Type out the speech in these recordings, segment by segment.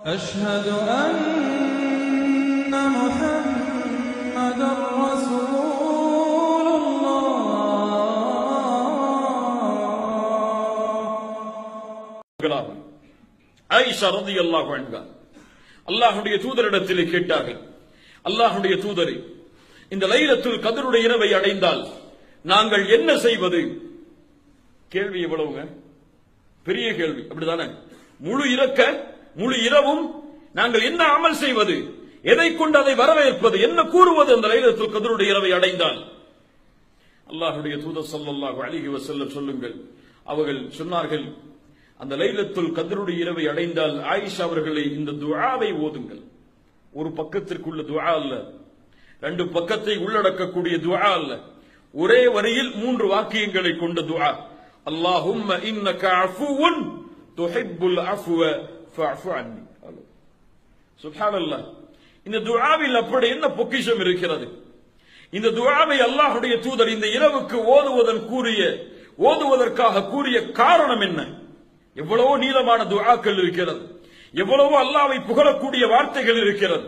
أشهد أن محمدا رسول الله ஆயிஷா ரதி அல்லாஹ் அல்லாஹுடைய தூதரிடத்திலே கேட்டார்கள் அல்லாஹுடைய தூதரை இந்த லைலத்துல் கதருடைய இரவை அடைந்தால் நாங்கள் என்ன செய்வது கேள்வி எவ்வளவுங்க பெரிய கேள்வி அப்படிதானே முழு இறக்க முழு இரவும் நாங்கள் என்ன அமல் செய்வது? எதை கொண்டு அதை வரவேற்பது? என்ன கூறுவது? அந்த லைலத்துல் கதருடைய இரவை அடைந்தால். அல்லாஹுடைய தூதர் ஸல்லல்லாஹு அழகி வசல்ல சொல்லுங்கள். அவர்கள் சொன்னார்கள் அந்த லைலத்துல் கதருடைய இரவை அடைந்தால் ஆயிஷா அவர்களை இந்த துஆவை ஓதுங்கள். ஒரு பக்கத்திற்குள்ள துஆ அல்ல ரெண்டு பக்கத்தை உள்ளடக்கக்கூடிய துஆ அல்ல. ஒரே வரியில் மூன்று வாக்கியங்களை கொண்ட துஆ. அல்லாஹும் இன்னக அஃபுவுன் துஹிப்புல் அஃபுவ. ஃபஅஃபு அன்னி சுப்ஹானல்லாஹ் இந்த துஆவில் அப்படி என்ன பொக்கிஷம் இருக்கிறது? இந்த துஆவை அல்லாஹ்வுடைய தூதர் இந்த இரவுக்கு ஓதுவதன் கூறிய ஓதுவதற்காக கூறிய காரணம் என்ன? எவ்வளவோ நீளமான துஆக்கள் இருக்கிறது. எவ்வளவோ அல்லாவை புகழக்கூடிய வார்த்தைகள் இருக்கிறது.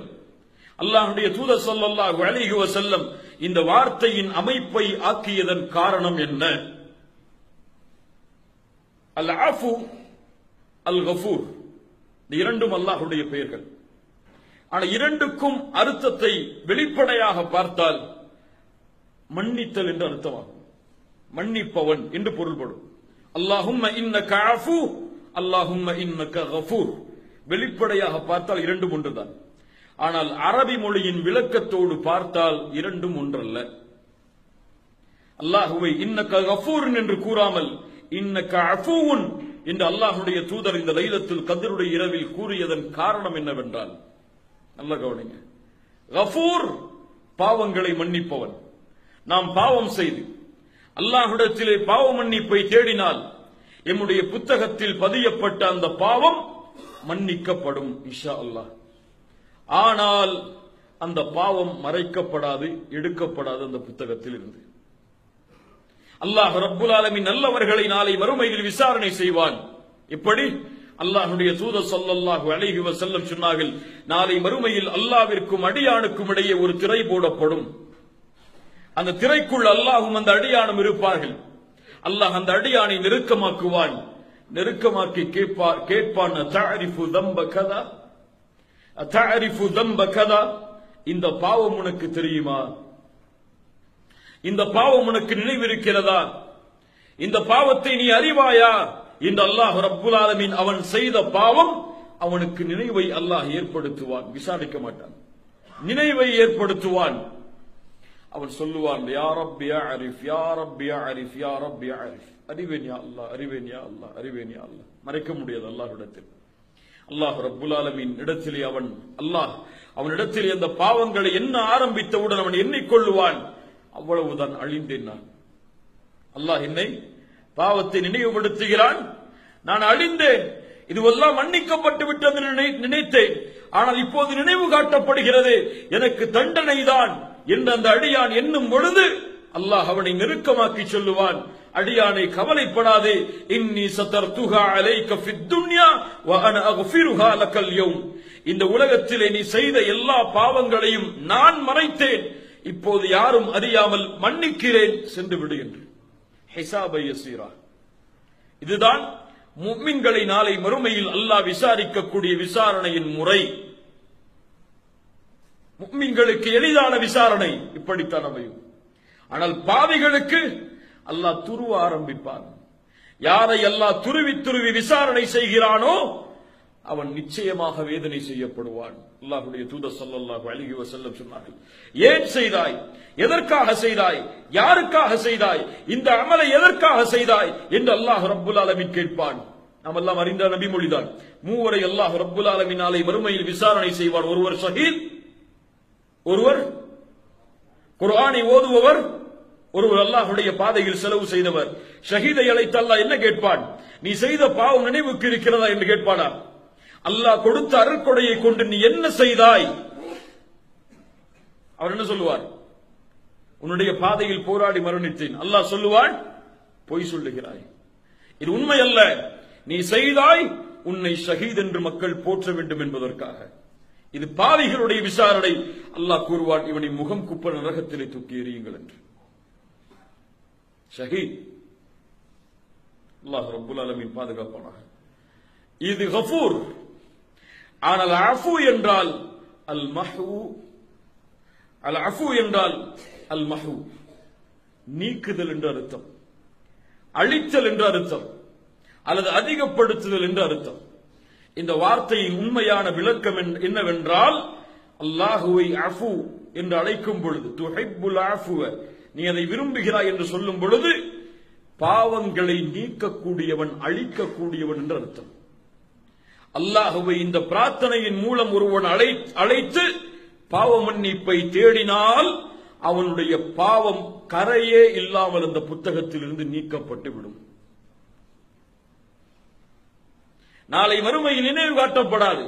அல்லாஹ்வுடைய தூதர் ஸல்லல்லாஹு அலைஹி வஸல்லம் இந்த வார்த்தையின் அமைப்பை ஆக்கியதன் காரணம் என்ன? அல் ஆஃபு அல் கஃபூர் இந்த இரண்டும் அல்லாஹுடைய பெயர்கள். ஆனால் இரண்டுக்கும் அர்த்தத்தை வெளிப்படையாக பார்த்தால் மன்னித்தல் என்று அர்த்தமாகும். மன்னிப்பவன் என்று பொருள்படும். அல்லாஹும் அல்லாஹும் கஃபூர். வெளிப்படையாக பார்த்தால் இரண்டும் ஒன்றுதான். ஆனால் அரபி மொழியின் விளக்கத்தோடு பார்த்தால் இரண்டும் ஒன்றல்ல. அல்லாஹுவை இன்னக்க கஃபூரன் என்று கூறாமல் இன்னக்க அஃபூன் என்று அல்லாஹுடைய தூதர் இந்த லைலத்தில் கதிருடைய இரவில் கூறியதன் காரணம் என்னவென்றால் நல்ல கவனிங்க. கஃபூர் பாவங்களை மன்னிப்பவன். நாம் பாவம் செய்து அல்லாஹுடத்திலே பாவ மன்னிப்பை தேடினால் எம்முடைய புத்தகத்தில் பதியப்பட்ட அந்த பாவம் மன்னிக்கப்படும் இஷா அல்லாஹ். ஆனால் அந்த பாவம் மறைக்கப்படாது எடுக்கப்படாது அந்த புத்தகத்தில் இருந்து அல்லாஹ் ரப்புல் ஆலமின் நல்லவர்களை நாளை மறுமையில் விசாரணை செய்வான். எப்படி அல்லாஹுடைய தூத ஸல்லல்லாஹு அழகி செல்லம் சொன்னார்கள் நாளை மறுமையில் அல்லாவிற்கும் அடியானுக்கும் இடையே ஒரு திரை போடப்படும். அந்த திரைக்குள் அல்லாஹும் அந்த அடியானும் இருப்பார்கள். அல்லாஹ் அந்த அடியானை நெருக்கமாக்குவான். நெருக்கமாக்கி கேட்பார் கேட்பான் தாரிஃபு தம்ப கதா? தாரிஃபு தம்ப கதா? இந்த பாவம் உனக்கு தெரியுமா? இந்த பாவம் உனக்கு நினைவிருக்கிறதா? இந்த பாவத்தை நீ அறிவாயா? இந்த அல்லாஹ் ரப்புல் ஆலமீன் அவன் செய்த பாவம் அவனுக்கு நினைவை அல்லாஹ் ஏற்படுத்துவான். விசாரிக்க மாட்டான். நினைவை ஏற்படுத்துவான். அவன் சொல்லுவான் யா யா அரிஃப் யா யா அரிஃப் யாரப் யா அரிஃப். அறிவேன் யா அல்லாஹ் அறிவேன் யா அல்லாஹ் அறிவேன் யா அல்லாஹ். மறைக்க முடியாது அல்லாஹ்விடத்தில் அல்லாஹ் ரப்புல் இடத்திலே அவன் அல்லாஹ் அவனிடத்தில் அந்த பாவங்களை என்ன ஆரம்பித்தவுடன் அவன் எண்ணிக்கொள்ளுவான். அவ்வளவுதான் அழிந்தேன் நான். அல்லாஹ் என்னை பாவத்தை நினைவுபடுத்துகிறான். நான் அழிந்தேன். இதுவெல்லாம் மன்னிக்கப்பட்டு விட்டது நினை- நினைத்தேன். ஆனால் இப்போது நினைவு காட்டப்படுகிறது. எனக்கு தண்டனை தான் என்று அந்த அடியான் எண்ணும் பொழுது அல்லாஹ் அவனை நெருக்கமாக்கி சொல்லுவான். அடியானை கவலைப்படாதே. இன்னி சதர்துஹா துகா அலைக்க துன்யா வ அன லக்கல் யௌம். இந்த உலகத்திலே நீ செய்த எல்லா பாவங்களையும் நான் மறைத்தேன். இப்போது யாரும் அறியாமல் மன்னிக்கிறேன் சென்று விடு என்று. ஹிசாபை யசீரா. இதுதான் மும்மின்களை நாளை மறுமையில் அல்லாஹ் விசாரிக்கக்கூடிய விசாரணையின் முறை. மும்மின்களுக்கு எளிதான விசாரணை இப்படித்தான் அமையும். ஆனால் பாவிகளுக்கு அல்லாஹ் துருவ ஆரம்பிப்பான். யாரை அல்லாஹ் துருவி துருவி விசாரணை செய்கிறானோ அவன் நிச்சயமாக வேதனை செய்யப்படுவான். அல்லாஹுடைய தூத சல்லாஹு அழகி வசல்லம் சொன்னார்கள். ஏன் செய்தாய்? எதற்காக செய்தாய்? யாருக்காக செய்தாய்? இந்த அமலை எதற்காக செய்தாய்? என்று அல்லாஹ் ரப்புல் அலமின் கேட்பான். நாம் எல்லாம் அறிந்த நபிமொழிதான். மூவரை அல்லாஹ் ரப்புல் ஆலமீன் நாளை மறுமையில் விசாரணை செய்வான். ஒருவர் ஷஹீத் ஒருவர் குர்ஆனை ஓதுபவர் ஒருவர் அல்லாஹுடைய பாதையில் செலவு செய்தவர். ஷஹீதை அழைத்து அல்லாஹ் என்ன கேட்பான்? நீ செய்த பாவம் நினைவுக்கு இருக்கிறதா? என்று கேட்பானா? அல்லாஹ் கொடுத்த அருட்கொடையை கொண்டு நீ என்ன செய்தாய்? அவர் என்ன சொல்லுவார்? உன்னுடைய பாதையில் போராடி மரணித்தேன். அல்லாஹ் சொல்லுவான் பொய் சொல்லுகிறாய். இது உண்மை அல்ல நீ செய்தாய் உன்னை ஷஹீத் என்று மக்கள் போற்ற வேண்டும் என்பதற்காக. இது பாவிகளுடைய விசாரணை. அல்லாஹ் கூறுவான் இவனை முகம் குப்ப நரகத்திலே தூக்கி எறியுங்கள் என்று. ஷஹீத். அல்லாஹ் ரபுல் அலமின் பாதுகாப்பானாக. இது கஃபூர். ஆனால் அஃபு என்றால் அல் மஹு அல் அஃபு என்றால் அல் மஹு நீக்குதல் என்று அர்த்தம். அழித்தல் என்று அர்த்தம். அல்லது அதிகப்படுத்துதல் என்று அர்த்தம். இந்த வார்த்தையின் உண்மையான விளக்கம் என்னவென்றால் அல்லாஹுவை அஃபு என்று அழைக்கும் பொழுது துஹிப்புல் அஃபுவ நீ அதை விரும்புகிறாய் என்று சொல்லும் பொழுது பாவங்களை நீக்கக்கூடியவன் அழிக்கக்கூடியவன் என்று அர்த்தம். அல்லாஹுவை இந்த பிரார்த்தனையின் மூலம் ஒருவன் அழைத்து பாவ மன்னிப்பை தேடினால் அவனுடைய பாவம் கரையே இல்லாமல் அந்த புத்தகத்திலிருந்து நீக்கப்பட்டு விடும். நாளை மறுமையில் நினைவு காட்டப்படாது.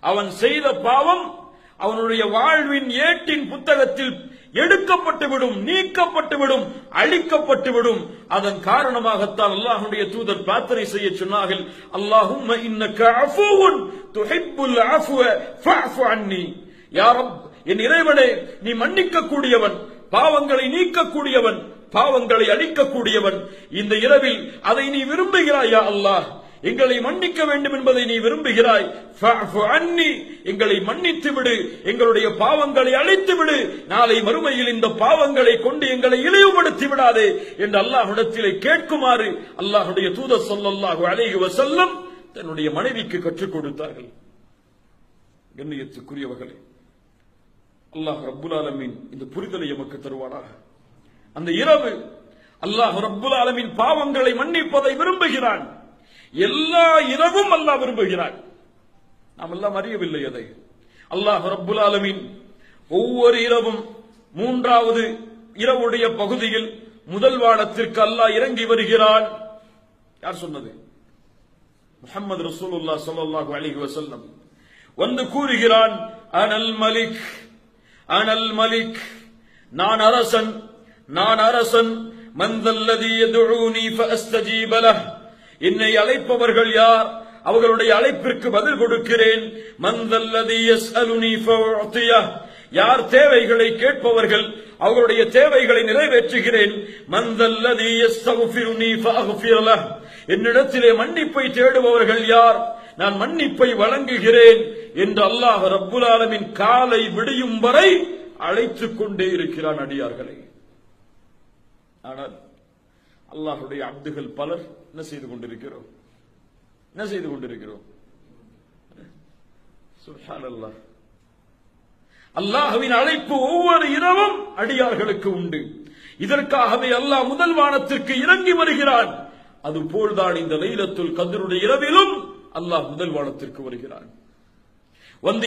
அவன் செய்த பாவம் அவனுடைய வாழ்வின் ஏட்டின் புத்தகத்தில் எடுக்கப்பட்டு விடும் நீக்கப்பட்டு விடும் அழிக்கப்பட்டு விடும் அதன் காரணமாகத்தான் அல்லாஹுடைய தூதர் பிரார்த்தனை செய்ய சொன்னார்கள் அல்லாஹும் இன்னக அன்னி. என் இறைவனே நீ மன்னிக்க கூடியவன் பாவங்களை நீக்கக்கூடியவன் பாவங்களை அழிக்கக்கூடியவன். இந்த இரவில் அதை நீ விரும்புகிறாயா அல்லாஹ்? எங்களை மன்னிக்க வேண்டும் என்பதை நீ விரும்புகிறாய். அன்னி எங்களை மன்னித்து விடு. எங்களுடைய பாவங்களை அழித்து விடு. நாளை மறுமையில் இந்த பாவங்களை கொண்டு எங்களை இழிவுபடுத்தி விடாதே என்று அல்லாஹுடத்திலே கேட்குமாறு அல்லாஹுடைய தூத சொல்லல்லாஹு அழகி வசல்லம் தன்னுடைய மனைவிக்கு கற்றுக் கொடுத்தார்கள். கண்ணியத்துக்குரியவர்களே அல்லாஹ் ரப்புல் ஆலமின் இந்த புரிதலை எமக்கு தருவானாக. அந்த இரவு அல்லாஹ் ரப்புல் ஆலமின் பாவங்களை மன்னிப்பதை விரும்புகிறான். எல்லா இரவும் அல்லாஹ் விரும்புகிறான். நாம் எல்லாம் அறியவில்லை அதை. அல்லாஹ் ரப்புல் ஆலமின் ஒவ்வொரு இரவும் மூன்றாவது இரவுடைய பகுதியில் முதல் வானத்திற்கு அல்லாஹ் இறங்கி வருகிறான். யார் சொன்னது? முகமது ரசூலுல்லாஹ் ஸல்லல்லாஹு அலிஹி வசல்லம் வந்து கூறுகிறான் அனல் மலிக் அனல் மலிக் நான் அரசன் நான் அரசன் மந்தல்லதி யதுஊனி ஃபஅஸ்தஜீப என்னை அழைப்பவர்கள் யார்? அவர்களுடைய அழைப்பிற்கு பதில் கொடுக்கிறேன். மந்தல்லதி யார் தேவைகளை கேட்பவர்கள் அவர்களுடைய தேவைகளை நிறைவேற்றுகிறேன். மந்தல்லதி என்னிடத்திலே மன்னிப்பை தேடுபவர்கள் யார்? நான் மன்னிப்பை வழங்குகிறேன் என்று அல்லாஹ் ரப்புல் ஆலமின் காலை விடியும் வரை அழைத்துக் கொண்டே இருக்கிறான் அடியார்களை. ஆனால் அல்லாஹுடைய அப்துகள் பலர் என்ன செய்து கொண்டிருக்கிறோம்? என்ன செய்து கொண்டிருக்கிறோம்? சுப்ஹானல்லாஹ் அல்லாஹுவின் அழைப்பு ஒவ்வொரு இரவும் அடியார்களுக்கு உண்டு. இதற்காகவே அல்லாஹ் முதல் வானத்திற்கு இறங்கி வருகிறான். அது போல்தான் இந்த லைலத்துல் கதிருடைய இரவிலும் அல்லாஹ் முதல் வானத்திற்கு வருகிறான். வந்து